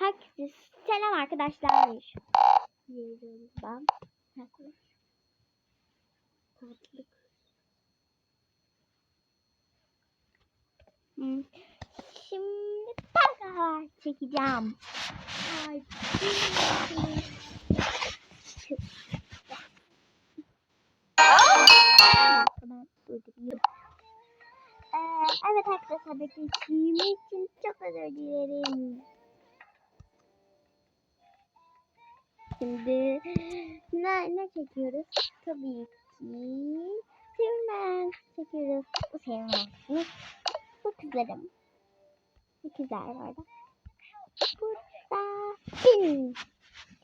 Herkese selam arkadaşlar. Ben tatlık. Hmm. Şimdi parka çekeceğim. Ay. Ee, evet arkadaşlar beklediğim için çok özür dilerim. Şimdi ne, ne çekiyoruz? Tabii ki Silmen çekiyoruz. Bu Silmen'siniz. Bu kızlarım. Bir kızlar orada. Burada.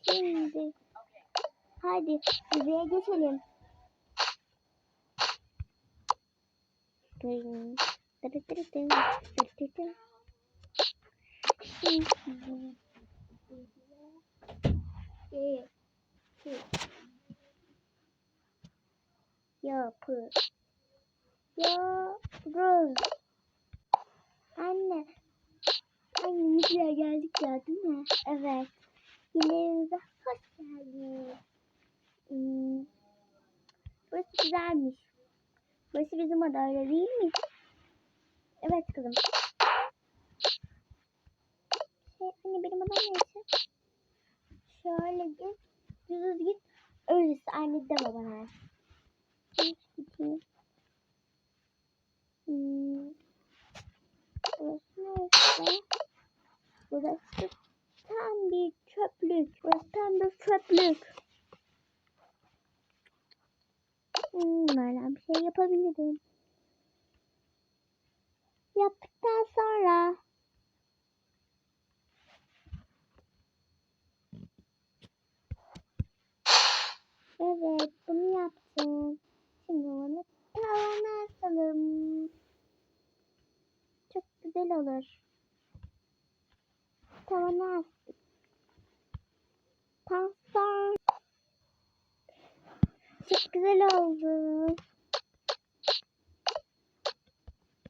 Şimdi hadi diziye geçelim. Dırı dın. Şimdi diziye yapı yapıyoruz. Anne. Anne güzel geldik ya değil mi? Evet. Yine hoş geldiniz. Hmm. Burası güzelmiş. Burası bizim oda öyle değil mi? Evet kızım. Şey, anne benim odam neresi? Şöyle git. Düz git. Öylesi anne deme bana. Hiç gideyim. Burası neresi? Burası tam bir çöplük. Burası tam bir çöplük. Hmm, hala bir şey yapabilirim. Yaptıktan sonra Evet, bunu yaptım. Şimdi onu tavana asalım. Çok güzel olur. Tavana astık. Pasta. Çok güzel oldu.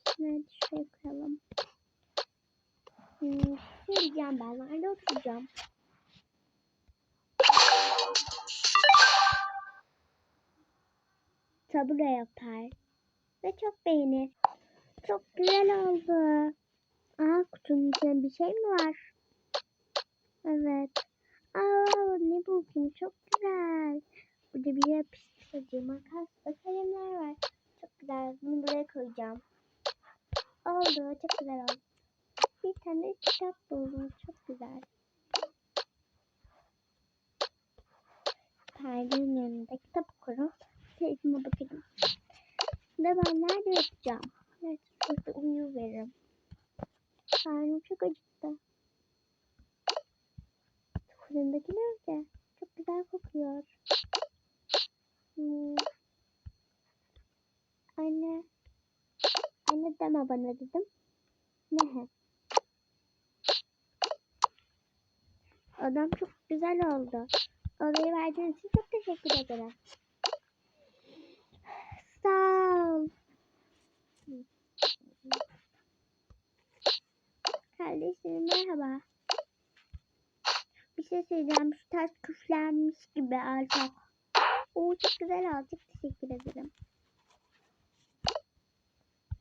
Şunları şuraya koyalım. Hmm, ne diyeceğim ben? Nerede oturacağım? tabure yapar. Ve çok beğenir. Çok güzel oldu. Aa kutunun içinde bir şey mi var? Evet. Aa ne buldum çok güzel. Burada bir yapıştırıcı makas ve kalemler var. Çok güzel. Bunu buraya koyacağım. Oldu. Çok güzel oldu. Bir tane kitap buldum. Çok güzel. Perdenin yanında kitap okurum. Keyfime bakarım. Ve ben nerede yatacağım? Evet, burada uyu veririm. Karnım çok acıktı. Fırındaki nerede? Çok güzel kokuyor. Hmm. Anne. Anne deme bana dedim. Ne? Adam çok güzel oldu. Odayı verdiğiniz için çok teşekkür ederim. Sağ ol. Kardeşlerim merhaba. Bir şey söyleyeceğim. Şu taş küflenmiş gibi artık. Oo çok güzel. Çok teşekkür ederim.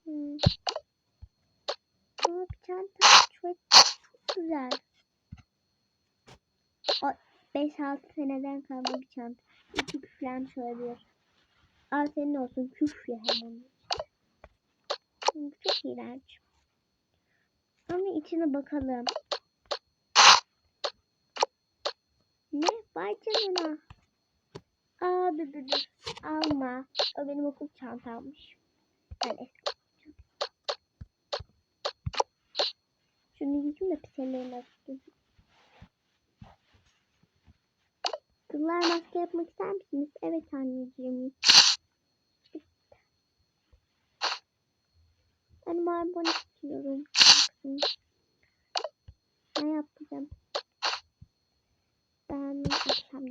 Hmm. Aa, bir çok, çok güzel. O 5-6 seneden kalma bir çanta. İçi küflenmiş olabilir. Al senin olsun küf ya hemen. Hmm, Çok iğrenç. Ama içine bakalım. Ne? Vay canına. Aa dur dur dur. Alma. O benim okul çantammış. Ben eski okul çantam. Şunu yiyeyim de pis ellerine tutayım. Kızlar maske yapmak ister misiniz? Evet anneciğim. Ben marbon istiyorum. Ne yapacağım? Ben akşam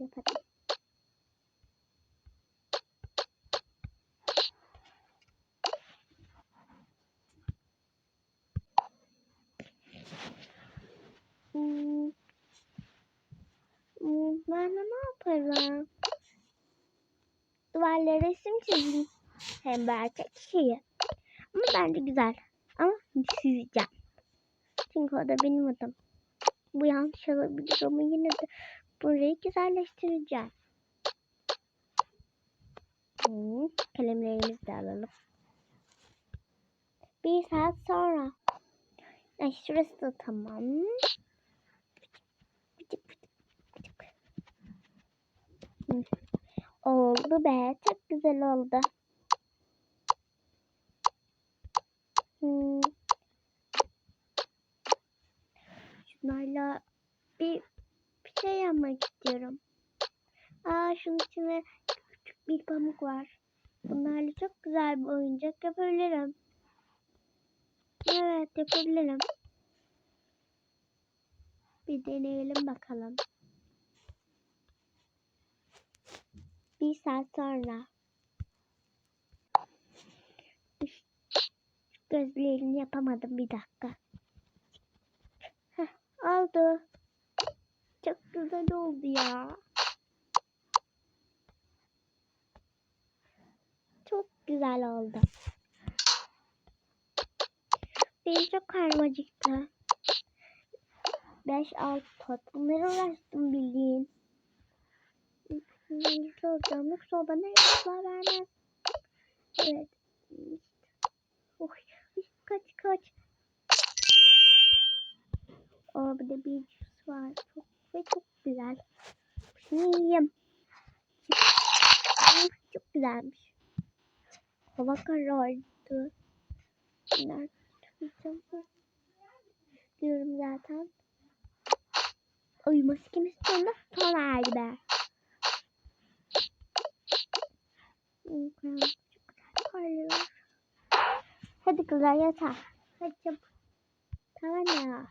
Duvarlara resim çizeyim. Hem erkek şeyi. Ama bence güzel. Ama sileceğim. Çünkü o da benim adım. Bu yanlış olabilir ama yine de burayı güzelleştireceğim. Hmm, kalemlerimizi de alalım. Bir saat sonra. Ay, şurası da tamam. Pıtık pıtık pıtık. Hı. Oldu be. Çok güzel oldu. Hmm. Şunlarla bir, bir şey yapmak istiyorum. Aa şunun içine küçük bir pamuk var. Bunlarla çok güzel bir oyuncak yapabilirim. Evet yapabilirim. Bir deneyelim bakalım. Bir saat sonra. Gözlerini yapamadım bir dakika. Heh, oldu. Çok güzel oldu ya. Çok güzel oldu. Benim çok karnım acıktı. 5-6 tatlılara uğraştım bildiğin. Hızlı olacağım yoksa bana yoksa vermez. Evet. Oy, kaç kaç. Aa bir de bir cüs var. Çok ve çok güzel. Şunu yiyeyim. Çok güzelmiş. Hava karardı. Nerede tutacağım? Diyorum zaten. Ay maskemiz sonunda sona erdi be. Hmm, Çok güzel parlıyor. Kızlar yatar. Hadi çabuk. Tamam ya.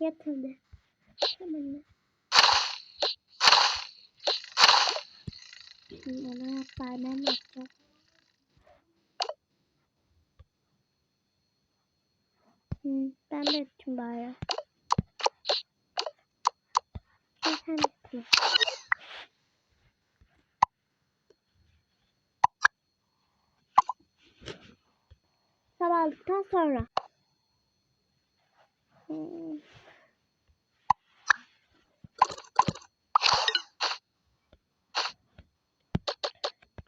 Yat hadi. Tamam mı? Şimdi ona yapar ben yapacağım. Hmm, ben de yapayım bari. Sen yapayım. Sabahlıktan sonra.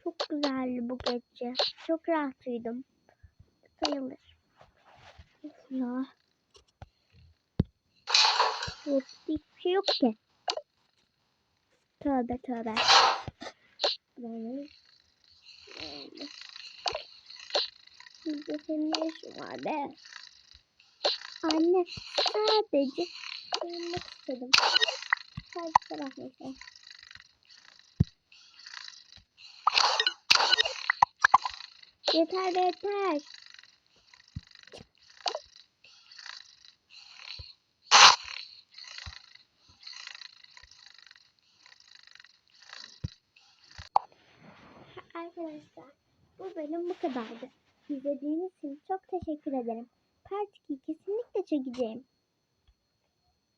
Çok güzeldi bu gece. Çok rahat uyudum. Sayılır. Ya. Yok, hiçbir şey yok ki. Tövbe tövbe. Böyle. Burada senin ne işin var be? Anne sadece kırılmak istedim. Sadece taraf mesela. Yeter yeter. Arkadaşlar bu bölüm bu kadardı. İzlediğiniz için çok teşekkür ederim. Part 2 kesinlikle çekeceğim.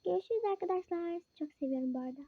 Görüşürüz arkadaşlar. Çok seviyorum bu arada.